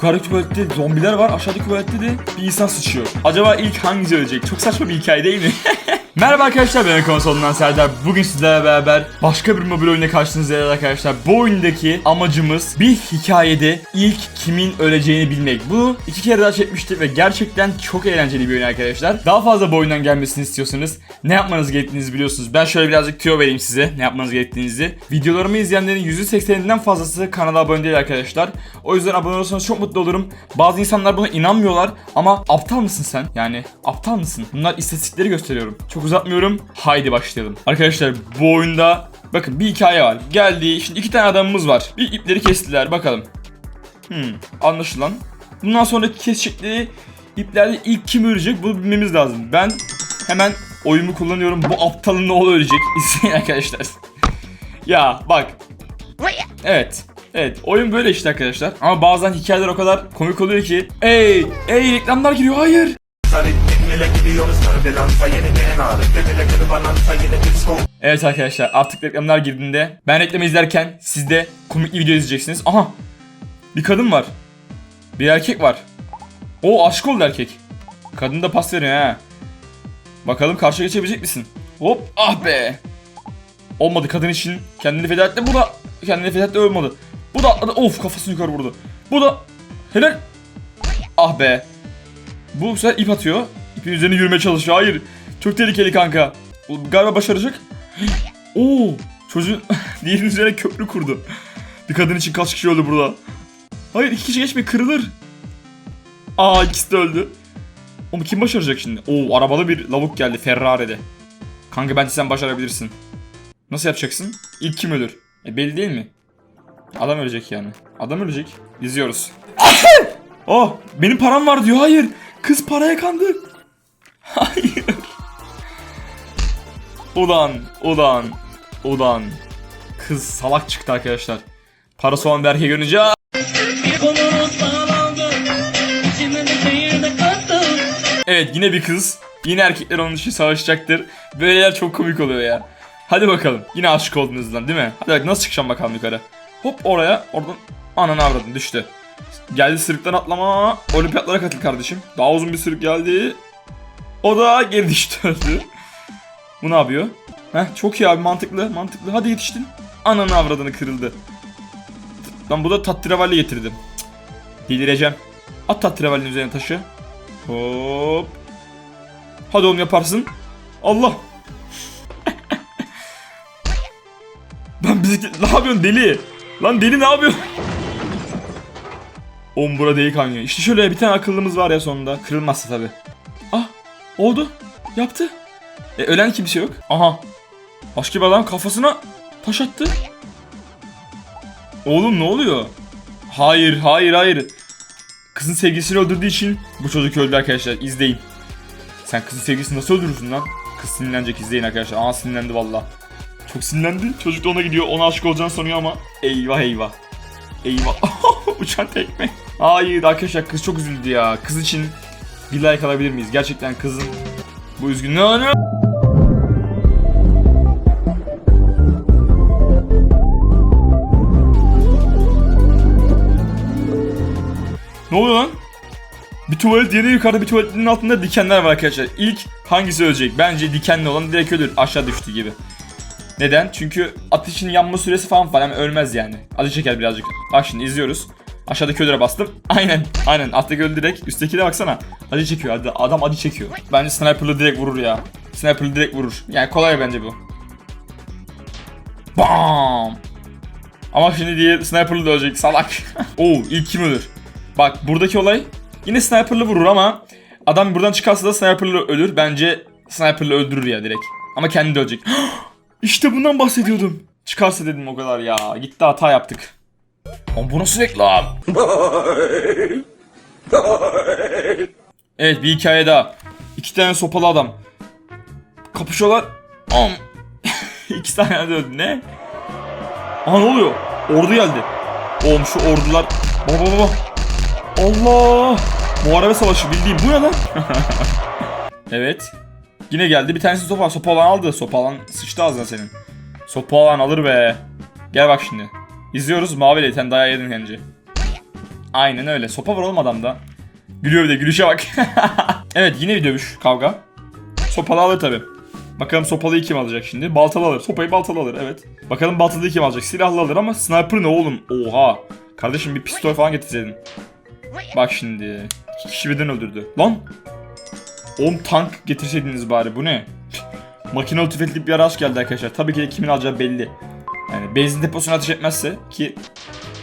Yukarıdaki tuvalette zombiler var. Aşağıdaki tuvalette de bir insan sıçıyor. Acaba ilk hangisi ölecek? Çok saçma bir hikaye değil mi? Merhaba arkadaşlar ben konsolundan Serdar. Bugün sizlerle beraber başka bir mobil oyuna karşınızdayız arkadaşlar. Bu oyundaki amacımız bir hikayede ilk kimin öleceğini bilmek. Bu iki kere daha çekmiştik ve gerçekten çok eğlenceli bir oyun arkadaşlar. Daha fazla bu oyundan gelmesini istiyorsanız ne yapmanız gerektiğinizi biliyorsunuz. Ben şöyle birazcık tüyo vereyim size ne yapmanız gerektiğinizi. Videolarımı izleyenlerin %80'inden fazlası kanala abone değil arkadaşlar. O yüzden abone olursanız çok mutlu olurum. Bazı insanlar buna inanmıyorlar ama aptal mısın sen? Yani aptal mısın? Bunlar istatistikleri gösteriyorum. Çok uzatmıyorum. Haydi başlayalım. Arkadaşlar bu oyunda bakın bir hikaye var. Geldi. Şimdi iki tane adamımız var. Bir ipleri kestiler. Bakalım. Hmm, anlaşılan. Bundan sonraki kesecekleri iplerde ilk kim ölecek bunu bilmemiz lazım. Ben hemen oyumu kullanıyorum. Bu aptalın ne oğlu ölecek. İzleyin arkadaşlar. ya bak. Evet. Evet oyun böyle işte arkadaşlar. Ama bazen hikayeler o kadar komik oluyor ki. Ey, ey reklamlar giriyor. Hayır. Tekniyle gidiyoruz Kardinansa yeni ağrı Demile gibi banansa yine disco Evet arkadaşlar artık reklamlar girdiğinde ben reklamı izlerken siz de komik bir video izleyeceksiniz. Aha bir kadın var. Bir erkek var. O aşık oldu erkek. Kadın da pas veriyor ha. Bakalım karşıya geçebilecek misin? Hop ah be. Olmadı kadın için kendini feda etti. Bu da kendini feda etti olmadı. Bu da atladı. Of kafasını yukarı vurdu. Bu da helal. Ah be. Bu sefer ip atıyor. Üzerine yürümeye çalışıyor. Hayır. Çok tehlikeli kanka. Galiba başaracak. Oo, çocuğun diğerinin üzerine köprü kurdu. Bir kadın için kaç kişi öldü burada? Hayır iki kişi geçme kırılır. Aa ikisi de öldü. Oğlum kim başaracak şimdi? Oo arabalı bir lavuk geldi Ferrari'de. Kanka bence sen başarabilirsin. Nasıl yapacaksın? İlk kim ölür? E belli değil mi? Adam ölecek yani. Adam ölecek. İzliyoruz. oh benim param var diyor. Hayır. Kız paraya kandı. Hayır. Ulan, ulan, ulan. Kız salak çıktı arkadaşlar. Parası olan bir görünce Evet yine bir kız. Yine erkekler onun için savaşacaktır. Böyleler çok komik oluyor ya. Hadi bakalım. Yine aşık oldunuz lan değil mi? Hadi bak nasıl çıkacağım bakalım yukarı. Hop oraya. Oradan ananı avradın düştü. Geldi sırıktan atlama. Olimpiyatlara katıl kardeşim. Daha uzun bir sırık geldi. O da geri düştü. Bu ne yapıyor? Heh çok iyi abi mantıklı mantıklı. Hadi yetiştin. Ananı avradını kırıldı. Lan bu da tattiravalli getirdim. Cık, Delireceğim. At tattiravalinin üzerine taşı. Hop. Hadi oğlum yaparsın. Allah. ben bisiklet ne yapıyorsun deli? Lan deli ne yapıyorsun? Oğlum bura değil kanka. İşte şöyle bir tane akıllımız var ya sonunda. Kırılmazsa tabi. Oldu. Yaptı. E ölen kimse yok. Aha. Başka bir adam kafasına taş attı. Oğlum ne oluyor? Hayır hayır hayır. Kızın sevgilisini öldürdüğü için bu çocuk öldü arkadaşlar. İzleyin. Sen kızın sevgilisini nasıl öldürürsün lan? Kız sinirlenecek izleyin arkadaşlar. Aa sinirlendi valla. Çok sinirlendi. Çocuk da ona gidiyor. Ona aşık olacağını sanıyor ama. Eyvah eyvah. Eyvah. Uçan tekme. Hayır arkadaşlar kız çok üzüldü ya. Kız için bir like alabilir miyiz? Gerçekten kızın bu üzgünlüğü... Ne? Ne oluyor lan? Bir tuvalet yeri yukarıda bir tuvaletin altında dikenler var arkadaşlar. İlk hangisi ölecek? Bence dikenli olan direkt ölür. Aşağı düştü gibi. Neden? Çünkü ateşin yanma süresi falan falan yani ölmez yani. Acı çeker birazcık. Bak şimdi izliyoruz. Aşağıdaki ölüre bastım. Aynen. Aynen. Alttaki öldü direkt. Üsttekine baksana. Acı çekiyor. Adam acı çekiyor. Bence sniper'lı direkt vurur ya. Sniper'lı direkt vurur. Yani kolay bence bu. Bam. Ama şimdi diye sniper'lı da ölecek salak. Oo ilk kim ölür? Bak buradaki olay yine sniper'lı vurur ama adam buradan çıkarsa da sniper'lı ölür. Bence sniper'lı öldürür ya direkt. Ama kendi de ölecek. işte bundan bahsediyordum. Çıkarsa dedim o kadar ya. Gitti hata yaptık. Oğlum bu nasıl reklam? evet bir hikaye daha. İki tane sopalı adam. Kapışıyorlar. Am. İki tane de öldü. Ne? Aa ne oluyor? Ordu geldi. Oğlum şu ordular. Baba baba. Allah! Muharebe savaşı bildiğim bu ne lan? evet. Yine geldi bir tanesi sopa. Sopa alan aldı. Sopa alan sıçtı ağzına senin. Sopa alan alır be. Gel bak şimdi. İzliyoruz. Mavi sen dayağı yedin bence. Aynen öyle. Sopa var oğlum adamda. Gülüyor bir de gülüşe bak. evet yine bir dövüş kavga. Sopalı alır tabi. Bakalım sopalıyı kim alacak şimdi? Baltalı alır. Sopayı baltalı alır evet. Bakalım baltalıyı kim alacak? Silahlı alır ama sniper ne oğlum? Oha. Kardeşim bir pistol falan getirseydin. Bak şimdi. İki kişi birden öldürdü. Lan. Oğlum tank getirseydiniz bari bu ne? Makinalı tüfekli bir araç geldi arkadaşlar. Tabii ki de kimin alacağı belli. Benzin deposuna ateş etmezse ki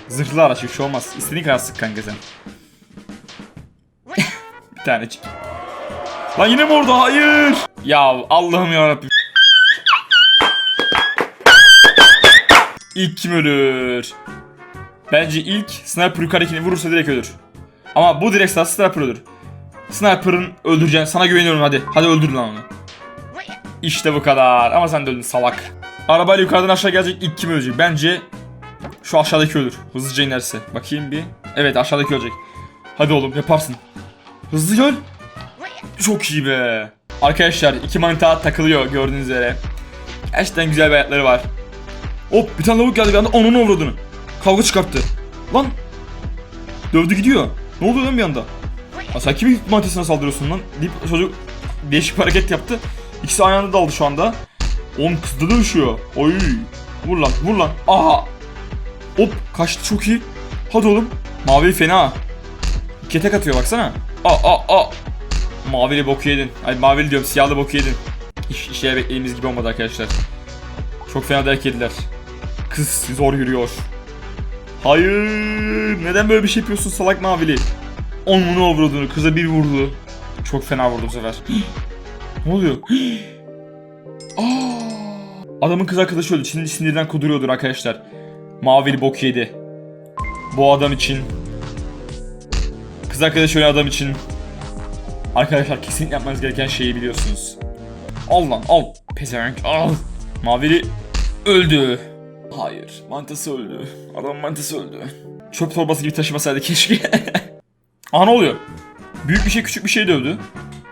zırhlı araç bir şey olmaz. İstediğin kadar sık kanka sen. bir tanecik. Lan yine mi orada? Hayır. Ya Allah'ım yarabbim. İlk kim ölür? Bence ilk sniper yukarıdakini vurursa direkt ölür. Ama bu direkt sağ sniper ölür. Sniper'ın öldüreceğini sana güveniyorum hadi. Hadi öldür lan onu. İşte bu kadar. Ama sen de öldün salak. Arabayla yukarıdan aşağı gelecek ilk kim ölecek? Bence şu aşağıdaki ölür. Hızlıca inerse. Bakayım bir. Evet aşağıdaki ölecek. Hadi oğlum yaparsın. Hızlı gel. Çok iyi be. Arkadaşlar iki manita takılıyor gördüğünüz üzere. Gerçekten güzel bir hayatları var. Hop bir tane lavuk geldi bir anda onun avradını. Kavga çıkarttı. Lan. Dövdü gidiyor. Ne oluyor lan bir anda? Ha, sen kimin mantasına saldırıyorsun lan? Deyip çocuk değişik bir hareket yaptı. İkisi aynı anda daldı şu anda. Oğlum kızda dövüşüyor. Oy. Vur lan vur lan. Aha. Hop kaçtı çok iyi. Hadi oğlum. Mavi fena. İkiye tek atıyor baksana. Aa aa aa. Mavili boku yedin. Ay mavili diyorum siyahlı boku yedin. İş, işe beklediğimiz gibi olmadı arkadaşlar. Çok fena dayak yediler. Kız zor yürüyor. Hayır. Neden böyle bir şey yapıyorsun salak mavili? Onunu avradını kıza bir vurdu. Çok fena vurdu bu sefer. ne oluyor? Aa! Adamın kız arkadaşı öldü. Şimdi sinirden kuduruyordur arkadaşlar. Mavili bok yedi. Bu adam için. Kız arkadaşı ölen adam için. Arkadaşlar kesinlikle yapmanız gereken şeyi biliyorsunuz. Al lan al. Pezevenk al. Mavili öldü. Hayır. Mantası öldü. Adam mantası öldü. Çöp torbası gibi taşımasaydı keşke. Aha ne oluyor? Büyük bir şey küçük bir şey dövdü.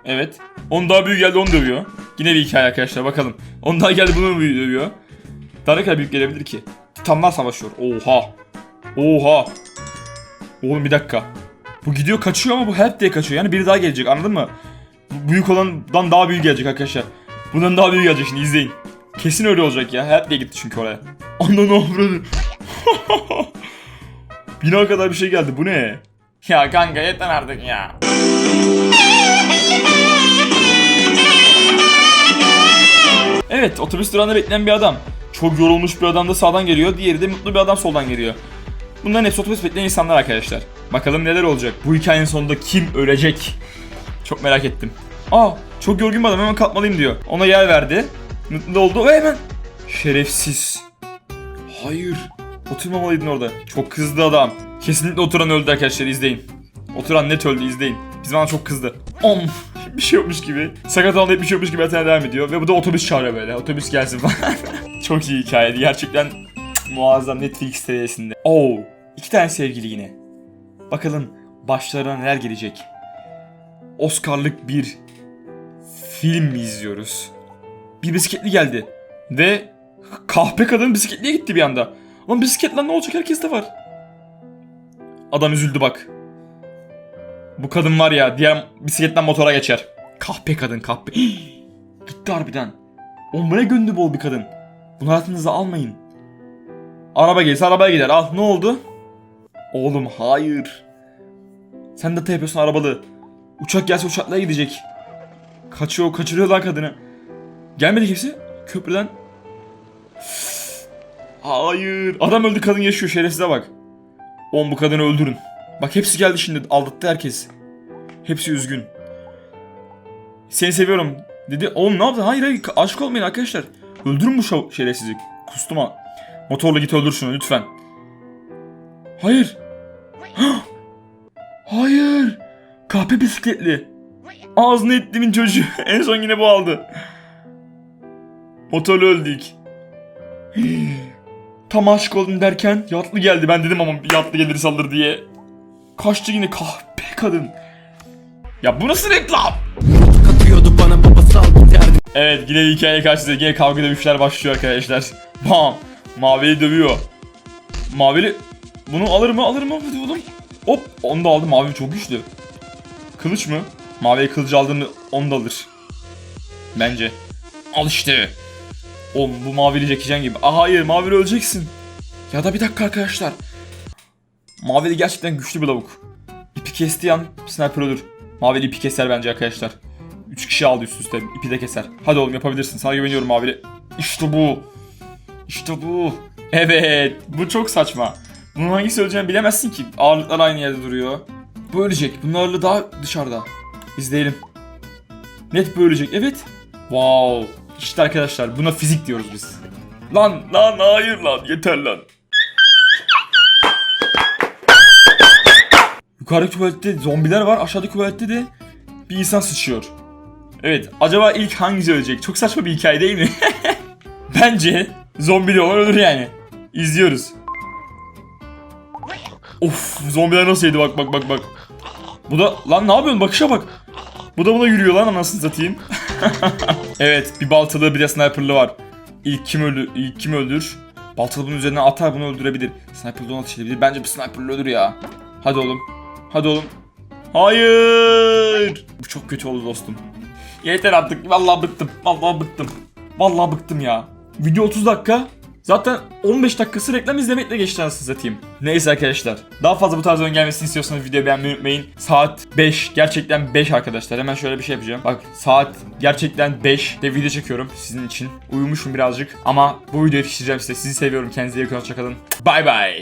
Evet. Onun daha büyük geldi onu dövüyor. Yine bir hikaye arkadaşlar bakalım. Daha geldi bunu büyük dövüyor. Daha ne kadar büyük gelebilir ki? Titanlar savaşıyor. Oha. Oha. Oğlum bir dakika. Bu gidiyor kaçıyor ama bu help diye kaçıyor. Yani biri daha gelecek anladın mı? Büyük olandan daha büyük gelecek arkadaşlar. Bundan daha büyük gelecek şimdi izleyin. Kesin öyle olacak ya. Help diye gitti çünkü oraya. Ananı avradı. Bina kadar bir şey geldi. Bu ne? Ya kanka yeter artık ya. Evet otobüs durağında bekleyen bir adam. Çok yorulmuş bir adam da sağdan geliyor. Diğeri de mutlu bir adam soldan geliyor. Bunların hepsi otobüs bekleyen insanlar arkadaşlar. Bakalım neler olacak. Bu hikayenin sonunda kim ölecek? Çok merak ettim. Aa çok yorgun bir adam hemen kalkmalıyım diyor. Ona yer verdi. Mutlu oldu ve hemen. Şerefsiz. Hayır. Oturmamalıydın orada. Çok kızdı adam. Kesinlikle oturan öldü arkadaşlar izleyin. Oturan net öldü izleyin. Bizim bana çok kızdı. Om. Bir şey yokmuş gibi. Sakat anlayıp bir şey yokmuş gibi hayatına devam ediyor. Ve bu da otobüs çağırıyor böyle. Otobüs gelsin falan. çok iyi hikayeydi. Gerçekten muazzam Netflix seviyesinde. Oo. iki tane sevgili yine. Bakalım başlarına neler gelecek. Oscar'lık bir film mi izliyoruz? Bir bisikletli geldi. Ve kahpe kadın bisikletliye gitti bir anda. Lan bisiklet lan ne olacak herkeste var. Adam üzüldü bak. Bu kadın var ya diğer bisikletten motora geçer. Kahpe kadın kahpe. Gitti harbiden. Ne gönlü bol bir kadın. Bunu hayatınıza almayın. Araba gelirse arabaya gider. Al ne oldu? Oğlum hayır. Sen de yapıyorsun arabalı. Uçak gelse uçakla gidecek. Kaçıyor kaçırıyor lan kadını. Gelmedi hepsi. Köprüden. Hayır. Adam öldü kadın yaşıyor şerefsize bak. Oğlum bu kadını öldürün. Bak hepsi geldi şimdi aldattı herkes. Hepsi üzgün. Seni seviyorum dedi. Oğlum ne yaptın? Hayır hayır aşk olmayın arkadaşlar. Öldürün bu şov şerefsizi. Kustuma. Motorla git öldür şunu lütfen. Hayır. hayır. Kahpe bisikletli. Ağzını ettimin çocuğu. en son yine bu aldı. Motorla öldük. Tam aşık oldum derken yatlı geldi. Ben dedim ama yatlı gelir salır diye. Kaçtı yine kahpe kadın. Ya bu nasıl reklam? katıyordu bana derdi Evet yine hikaye karşınızda. Yine kavga dövüşler başlıyor arkadaşlar. Bam. Mavili dövüyor. Mavili bunu alır mı alır mı? Oğlum. Hop onu da aldım. Mavi çok güçlü. Kılıç mı? Maviye kılıcı aldığını onu da alır. Bence. Al işte. Oğlum bu mavili çekeceğim gibi. Aa hayır mavili öleceksin. Ya da bir dakika arkadaşlar. Mavili gerçekten güçlü bir lavuk. İpi kestiği an sniper olur. Mavili ipi keser bence arkadaşlar. 3 kişi aldı üst üste. İpi de keser. Hadi oğlum yapabilirsin. Sana güveniyorum Mavili. İşte bu. İşte bu. Evet. Bu çok saçma. Bunun hangisi öleceğini bilemezsin ki. Ağırlıklar aynı yerde duruyor. Bu ölecek. Bunun ağırlığı daha dışarıda. İzleyelim. Net bu ölecek. Evet. Wow. İşte arkadaşlar buna fizik diyoruz biz. Lan lan hayır lan yeter lan. Yukarıdaki tuvalette zombiler var. Aşağıdaki tuvalette de bir insan sıçıyor. Evet. Acaba ilk hangisi ölecek? Çok saçma bir hikaye değil mi? Bence zombili olan ölür yani. İzliyoruz. Of zombiler nasıl yedi bak bak bak bak. Bu da lan ne yapıyorsun bakışa bak. Bu da buna yürüyor lan anasını satayım. evet bir baltalı bir de sniperlı var. İlk kim öldür, ilk kim öldür? Baltalı bunun üzerinden atar bunu öldürebilir. Sniperlı onu ateş edebilir. Bence bu sniperlı ölür ya. Hadi oğlum. Hadi oğlum. Hayır. Bu çok kötü oldu dostum. Yeter artık. Vallahi bıktım. Vallahi bıktım. Vallahi bıktım ya. Video 30 dakika. Zaten 15 dakikası reklam izlemekle geçti anasını satayım. Neyse arkadaşlar. Daha fazla bu tarz oyun gelmesini istiyorsanız videoyu beğenmeyi unutmayın. Saat 5. Gerçekten 5 arkadaşlar. Hemen şöyle bir şey yapacağım. Bak saat gerçekten 5 de video çekiyorum sizin için. Uyumuşum birazcık. Ama bu videoyu yetiştireceğim size. Sizi seviyorum. Kendinize iyi bakın. Hoşçakalın. Bay bay.